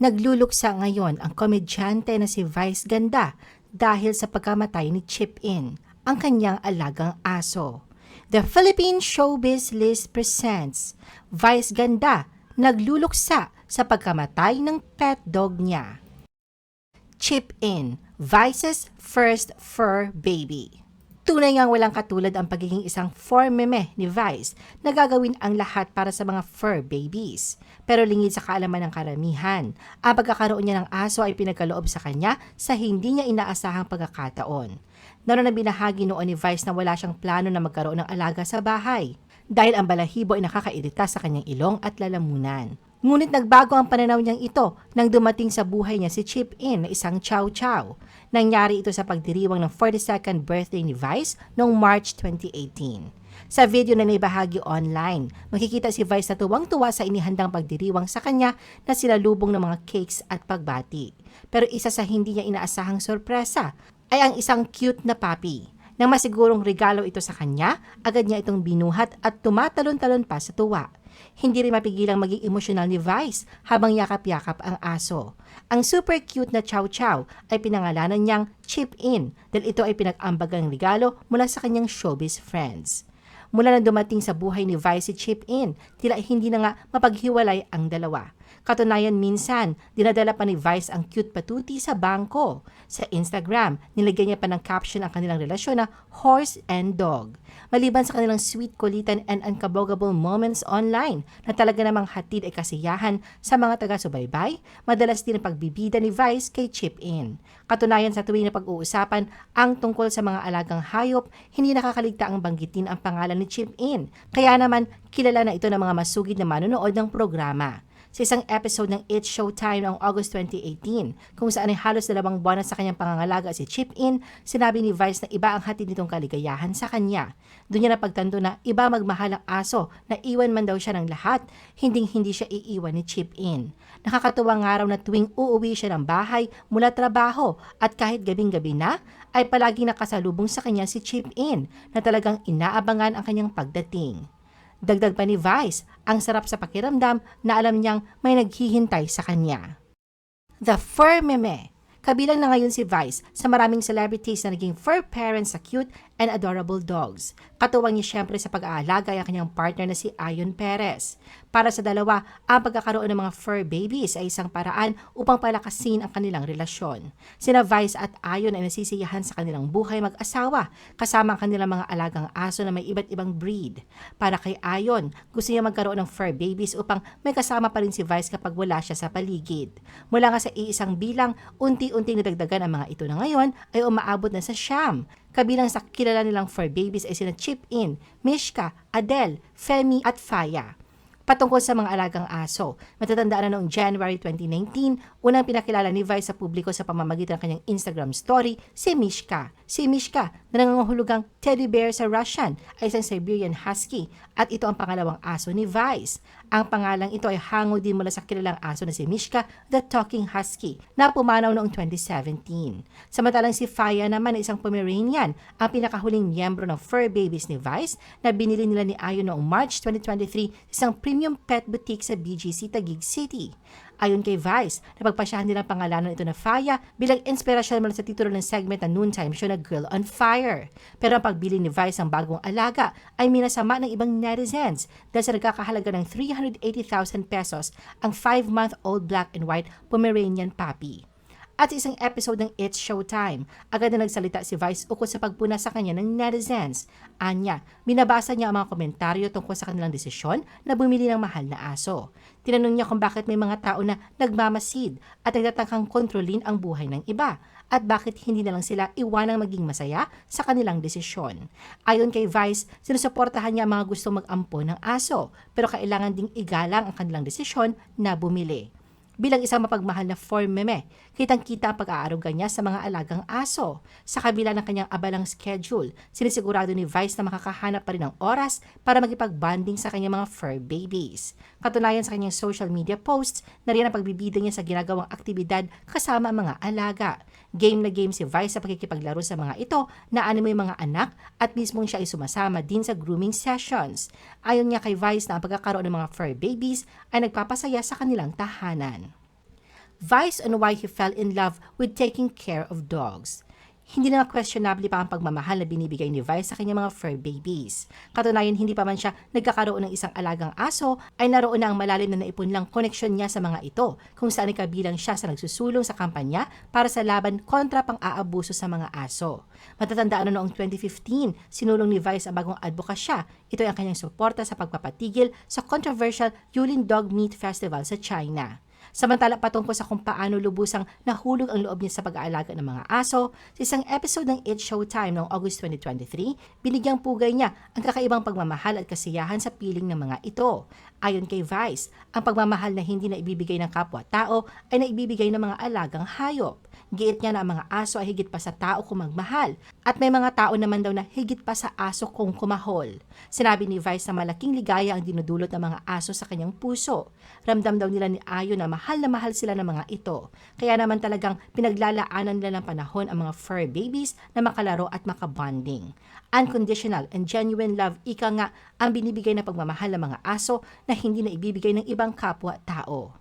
Nagluluksa ngayon ang komedyante na si Vice Ganda dahil sa pagkamatay ni Chip In, ang kanyang alagang aso. The Philippine Showbiz List presents Vice Ganda nagluluksa sa pagkamatay ng pet dog niya. Chip In, Vice's first fur baby. Tunay ngang walang katulad ang pagiging isang fur meme ni Vice na gagawin ang lahat para sa mga fur babies. Pero lingid sa kaalaman ng karamihan, ang pagkakaroon niya ng aso ay pinagkaloob sa kanya sa hindi niya inaasahang pagkakataon. Naroon na binahagi noon ni Vice na wala siyang plano na magkaroon ng alaga sa bahay dahil ang balahibo ay nakakairita sa kanyang ilong at lalamunan. Ngunit nagbago ang pananaw niyang ito nang dumating sa buhay niya si Chip In na isang chow chow. Nangyari ito sa pagdiriwang ng 42nd birthday ni Vice noong March 2018. Sa video na naibahagi online, makikita si Vice na tuwang-tuwa sa inihandang pagdiriwang sa kanya na sila lubong ng mga cakes at pagbati. Pero isa sa hindi niya inaasahang sorpresa ay ang isang cute na puppy. Nang masigurong regalo ito sa kanya, agad niya itong binuhat at tumatalon-talon pa sa tuwa. Hindi rin mapigilang maging emosyonal ni Vice habang yakap-yakap ang aso. Ang super cute na Chow Chow ay pinangalanan niyang Chip In dahil ito ay pinag-ambagang regalo mula sa kanyang showbiz friends. Mula na dumating sa buhay ni Vice si Chip In, tila hindi na nga mapaghiwalay ang dalawa. Katunayan minsan, dinadala pa ni Vice ang cute patuti sa bangko. Sa Instagram, nilagyan niya pa ng caption ang kanilang relasyon na horse and dog. Maliban sa kanilang sweet kulitan and unkabogable moments online na talaga namang hatid ay kasiyahan sa mga taga-subaybay, madalas din ang pagbibida ni Vice kay Chip In. Katunayan sa tuwing na pag-uusapan ang tungkol sa mga alagang hayop, hindi nakakaligta ang banggitin ang pangalan ni Chip In. Kaya naman, kilala na ito ng mga masugid na manonood ng programa sa isang episode ng It's Showtime noong August 2018 kung saan ay halos dalawang buwan na sa kanyang pangangalaga si Chip In, sinabi ni Vice na iba ang hatid nitong kaligayahan sa kanya. Doon niya napagtanto na iba magmahal ang aso na iwan man daw siya ng lahat, hinding hindi siya iiwan ni Chip In. Nakakatuwang araw na tuwing uuwi siya ng bahay mula trabaho at kahit gabing-gabi na, ay palaging nakasalubong sa kanya si Chip In na talagang inaabangan ang kanyang pagdating. Dagdag pa ni Vice, ang sarap sa pakiramdam na alam niyang may naghihintay sa kanya. The Fur Meme Kabilang na ngayon si Vice sa maraming celebrities na naging fur parents sa cute and adorable dogs. Katuwang niya siyempre sa pag-aalaga ay ang kanyang partner na si Ayon Perez. Para sa dalawa, ang pagkakaroon ng mga fur babies ay isang paraan upang palakasin ang kanilang relasyon. Sina Vice at Ayon ay nasisiyahan sa kanilang buhay mag-asawa kasama ang kanilang mga alagang aso na may iba't ibang breed. Para kay Ayon, gusto niya magkaroon ng fur babies upang may kasama pa rin si Vice kapag wala siya sa paligid. Mula nga sa iisang bilang, unti-unting nadagdagan ang mga ito na ngayon ay umaabot na sa siyam. Kabilang sa kilala nilang fur babies ay sina Chip In, Mishka, Adele, Femi at Faya patungkol sa mga alagang aso. Matatandaan na noong January 2019, unang pinakilala ni Vice sa publiko sa pamamagitan ng kanyang Instagram story, si Mishka. Si Mishka, na nangangahulugang teddy bear sa Russian, ay isang Siberian Husky at ito ang pangalawang aso ni Vice. Ang pangalang ito ay hango din mula sa kilalang aso na si Mishka, the Talking Husky, na pumanaw noong 2017. Samantalang si Faya naman ay isang Pomeranian, ang pinakahuling miyembro ng fur babies ni Vice na binili nila ni Ayon noong March 2023 isang premium pet boutique sa BGC Taguig City. Ayon kay Vice, napagpasyahan nilang pangalanan ito na Faya bilang inspirasyon mula sa titulo ng segment ng noontime show na Girl on Fire. Pero ang pagbili ni Vice ng bagong alaga ay minasama ng ibang netizens dahil sa nagkakahalaga ng 380,000 pesos ang 5-month-old black and white Pomeranian puppy. At sa isang episode ng It's Showtime, agad na nagsalita si Vice ukol sa pagpuna sa kanya ng netizens. Anya, binabasa niya ang mga komentaryo tungkol sa kanilang desisyon na bumili ng mahal na aso. Tinanong niya kung bakit may mga tao na nagmamasid at nagtatangkang kontrolin ang buhay ng iba at bakit hindi na lang sila iwanang maging masaya sa kanilang desisyon. Ayon kay Vice, sinusuportahan niya ang mga gustong mag-ampo ng aso pero kailangan ding igalang ang kanilang desisyon na bumili bilang isang mapagmahal na form meme. Kitang-kita ang pag-aaruga niya sa mga alagang aso. Sa kabila ng kanyang abalang schedule, sinisigurado ni Vice na makakahanap pa rin ng oras para magipag-bonding sa kanyang mga fur babies. Katunayan sa kanyang social media posts, nariyan ang pagbibida niya sa ginagawang aktibidad kasama ang mga alaga. Game na game si Vice sa pakikipaglaro sa mga ito na animo yung mga anak at mismong siya ay sumasama din sa grooming sessions. Ayon niya kay Vice na ang pagkakaroon ng mga fur babies ay nagpapasaya sa kanilang tahanan. Vice on why he fell in love with taking care of dogs. Hindi na questionable pa ang pagmamahal na binibigay ni Vice sa kanyang mga fur babies. Katunayan, hindi pa man siya nagkakaroon ng isang alagang aso, ay naroon na ang malalim na naipunlang koneksyon niya sa mga ito, kung saan ay kabilang siya sa nagsusulong sa kampanya para sa laban kontra pang-aabuso sa mga aso. Matatandaan na noong 2015, sinulong ni Vice ang bagong advokasya. Ito ay ang kanyang suporta sa pagpapatigil sa controversial Yulin Dog Meat Festival sa China. Samantala patungkol sa kung paano lubusang nahulog ang loob niya sa pag-aalaga ng mga aso, sa isang episode ng It's Showtime noong August 2023, binigyang pugay niya ang kakaibang pagmamahal at kasiyahan sa piling ng mga ito. Ayon kay Vice, ang pagmamahal na hindi na ibibigay ng kapwa-tao ay naibibigay ng mga alagang hayop. Giit niya na ang mga aso ay higit pa sa tao kung magmahal at may mga tao naman daw na higit pa sa aso kung kumahol. Sinabi ni Vice na malaking ligaya ang dinudulot ng mga aso sa kanyang puso. Ramdam daw nila ni Ayo na mahal na mahal sila ng mga ito. Kaya naman talagang pinaglalaanan nila ng panahon ang mga fur babies na makalaro at makabonding. Unconditional and genuine love, ika nga ang binibigay na pagmamahal ng mga aso na hindi na ibibigay ng ibang kapwa-tao.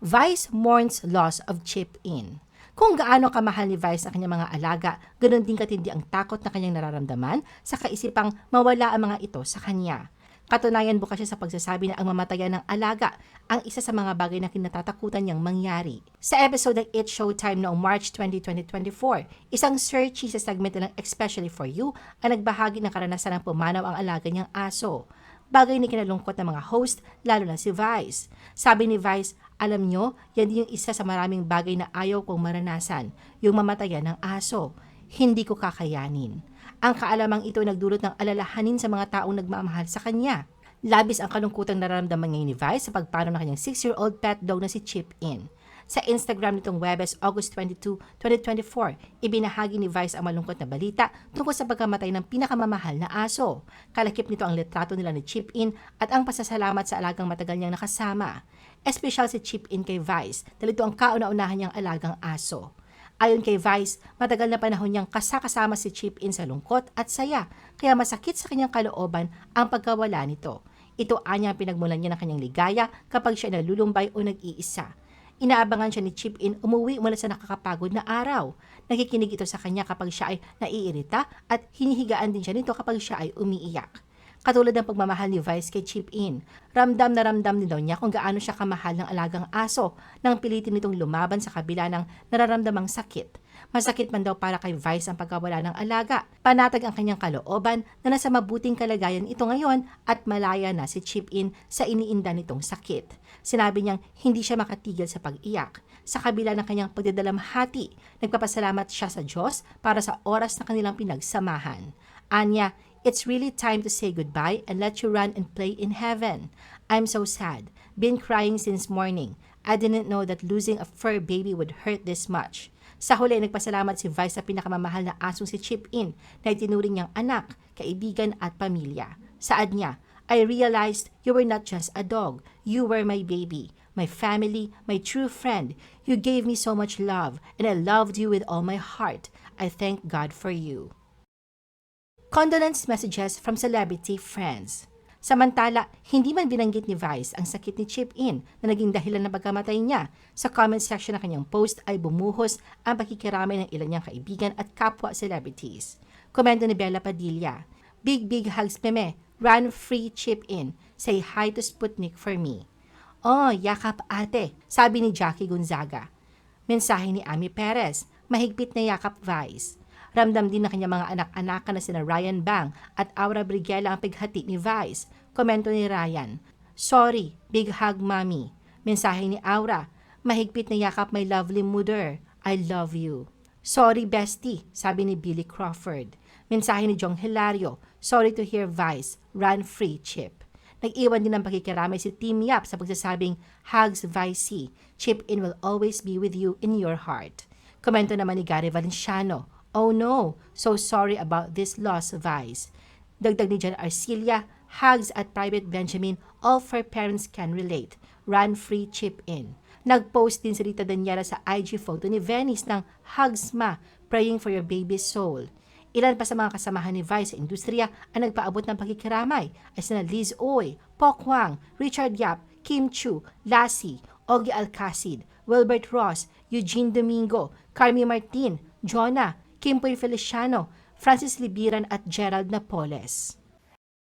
Vice mourns loss of Chip In. Kung gaano kamahal ni Vice ang kanyang mga alaga, ganoon din katindi ang takot na kanyang nararamdaman sa kaisipang mawala ang mga ito sa kanya. Katunayan bukas siya sa pagsasabi na ang mamatayan ng alaga ang isa sa mga bagay na kinatatakutan niyang mangyari. Sa episode ng It Showtime noong March 20, 2024, isang searchy sa segment ng Especially For You ang nagbahagi ng karanasan ng pumanaw ang alaga niyang aso bagay ni kinalungkot ng mga host, lalo na si Vice. Sabi ni Vice, alam nyo, yan yung isa sa maraming bagay na ayaw kong maranasan, yung mamatayan ng aso. Hindi ko kakayanin. Ang kaalamang ito nagdulot ng alalahanin sa mga taong nagmamahal sa kanya. Labis ang kalungkutang nararamdaman ngayon ni Vice sa pagpano ng kanyang 6-year-old pet dog na si Chip In. Sa Instagram nitong Webes, August 22, 2024, ibinahagi ni Vice ang malungkot na balita tungkol sa pagkamatay ng pinakamamahal na aso. Kalakip nito ang litrato nila ni Chip In at ang pasasalamat sa alagang matagal niyang nakasama. Espesyal si Chip In kay Vice dahil ito ang kauna-unahan niyang alagang aso. Ayon kay Vice, matagal na panahon niyang kasakasama si Chip In sa lungkot at saya, kaya masakit sa kanyang kalooban ang pagkawala nito. Ito anya ang pinagmulan niya ng kanyang ligaya kapag siya nalulumbay o nag-iisa. Inaabangan siya ni Chip In umuwi mula sa nakakapagod na araw. Nakikinig ito sa kanya kapag siya ay naiirita at hinihigaan din siya nito kapag siya ay umiiyak. Katulad ng pagmamahal ni Vice kay Chip In, ramdam na ramdam din daw niya kung gaano siya kamahal ng alagang aso nang pilitin nitong lumaban sa kabila ng nararamdamang sakit. Masakit man daw para kay Vice ang pagkawala ng alaga. Panatag ang kanyang kalooban na nasa mabuting kalagayan ito ngayon at malaya na si Chip In sa iniinda nitong sakit. Sinabi niyang hindi siya makatigil sa pag-iyak. Sa kabila ng kanyang pagdadalamhati, nagpapasalamat siya sa Diyos para sa oras na kanilang pinagsamahan. Anya, It's really time to say goodbye and let you run and play in heaven. I'm so sad. Been crying since morning. I didn't know that losing a fur baby would hurt this much. Sa huli, nagpasalamat si Vice sa pinakamamahal na asong si Chip In na itinuring niyang anak, kaibigan at pamilya. Saad niya, I realized you were not just a dog. You were my baby, my family, my true friend. You gave me so much love, and I loved you with all my heart. I thank God for you. Condolence messages from celebrity friends. Samantala, hindi man binanggit ni Vice ang sakit ni Chip In na naging dahilan ng pagkamatay niya. Sa comment section ng kanyang post ay bumuhos ang pakikiramay ng ilan niyang kaibigan at kapwa celebrities. Komento ni Bella Padilla, Big big hugs meme, run free Chip In, say hi to Sputnik for me. Oh, yakap ate, sabi ni Jackie Gonzaga. Mensahe ni Ami Perez, mahigpit na yakap Vice. Ramdam din ng kanyang mga anak-anakan na sina Ryan Bang at Aura Brigela ang pighati ni Vice. Komento ni Ryan, Sorry, big hug mommy. Mensahe ni Aura, mahigpit na yakap my lovely mother. I love you. Sorry bestie, sabi ni Billy Crawford. Mensahe ni Jong Hilario, sorry to hear Vice, run free Chip. Nag-iwan din ng pakikiramay si Team Yap sa pagsasabing, Hugs Vicey, Chip In will always be with you in your heart. Komento naman ni Gary Valenciano, Oh no, so sorry about this loss, Vice. Dagdag ni Jan Arcilia, hugs at Private Benjamin, all for parents can relate. Run free chip in. Nag-post din si Rita Daniela sa IG photo ni Venice ng Hugs Ma, praying for your baby's soul. Ilan pa sa mga kasamahan ni Vice sa industriya ang nagpaabot ng pagkikiramay ay sina Liz Oy, Pok Wang, Richard Yap, Kim Chu, Lassie, Ogie Alcacid, Wilbert Ross, Eugene Domingo, Carmi Martin, Jonah, Kimpoy Feliciano, Francis Libiran at Gerald Napoles.